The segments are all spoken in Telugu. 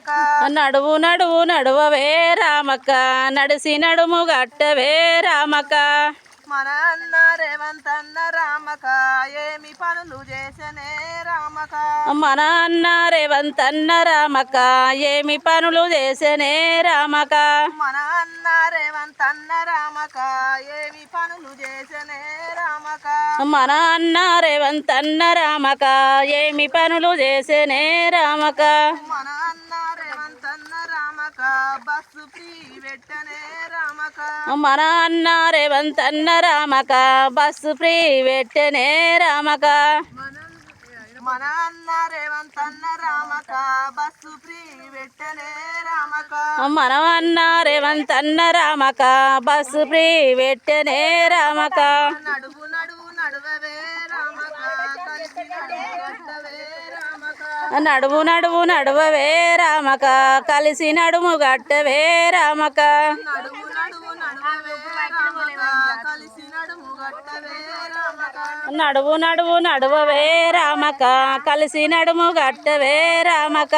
రామక నడువు నడువు నడువవే రామక్క. నడిసి నడుము గట్టవే రామక్క. మన అన్న రేవంత్ అన్న రామక ఏమి పనులు చేసనే రామక మన అన్న రేవంత్ అన్న రామక్క ఏమి పనులు చేసేనే రామక మన అన్న రేవంత్ అన్న రామక ఏమి పనులు చేసనే రామక మన అన్న రేవంత్ అన్న రామక ఏమి పనులు చేసేనే రామక మన బస్సు ఫ్రీ పెట్టనే రామక మన అన్న రేవంత్ అన్న రామక బస్సు ఫ్రీ పెట్టనే రామక మన అన్న రేవంత్ అన్న రామక బస్సు ఫ్రీ పెట్టనే రామక మన అన్న రేవంత్ అన్న రామక బస్సు ఫ్రీ పెట్టనే రామక నడువు నడువు నడువవే రామక కలిసి నడువు నడువు నడువు నడువవే రామక కలిసి నడుము గట్టవే రామక నడువు నడువు నడువవే రామక కలిసి నడుము గట్టవే రామక నడువు నడువు నడువవే రామక కలిసి నడుము గట్టవే రామక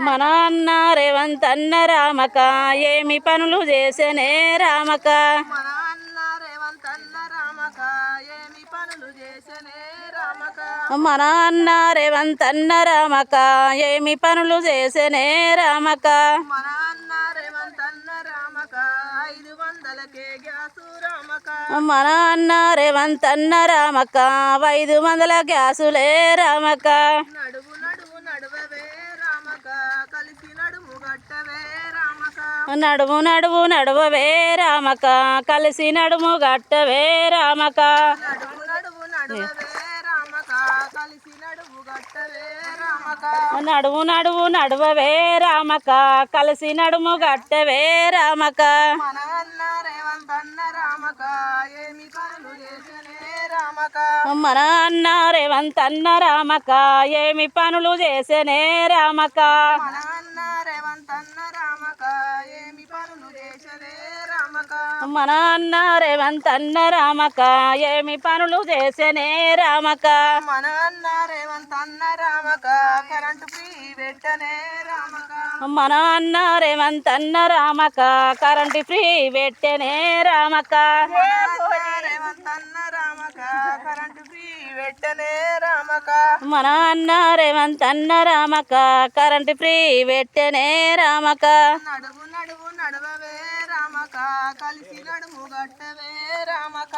మన అన్న రేవంత్ అన్న రామక ఏమి పనులు చేసనే రామక మన అన్న రేవంత్ అన్న రామక ఏమి పనులు చేసేనే రామక మన అన్న రేవంత్ అన్న రామక ఐదు వందలకే గ్యాసు రామక మన అన్న రేవంత్ అన్న రామక ఐదు వందల గ్యాసులే రామక నడువు నడువు నడువవే రామక కలిసి నడుము నడువు కలిసి నడుము గట్టవే రామక నడువు నడువు నడువవే రామక కలిసి నడుము గట్టవే రామక నడువు నడువు నడువవే రామక కలిసి నడుము గట్టవే రామక. మన అన్న రేవంత్ అన్న రామక. ఏమి పనులు చేసనే రామక. మన అన్న రేవంత్ అన్న రామక ఏమి పనులు చేసేనే రామక మన అన్న రేవంత్ అన్న రామక కరెంటు ఫ్రీ పెట్టనే రామక మన అన్న రేవంత్ అన్న రామక కరెంటు ఫ్రీ పెట్టేనే రామక రేవంత్ అన్న రామక కరెంటు ఫ్రీ పెట్టనే రామక మన అన్న రేవంత్ అన్న రామక కరెంటు ఫ్రీ పెట్టేనే రామక నడువు నడువు నడవవే రామక కలిసి నడుము గట్టవే రామక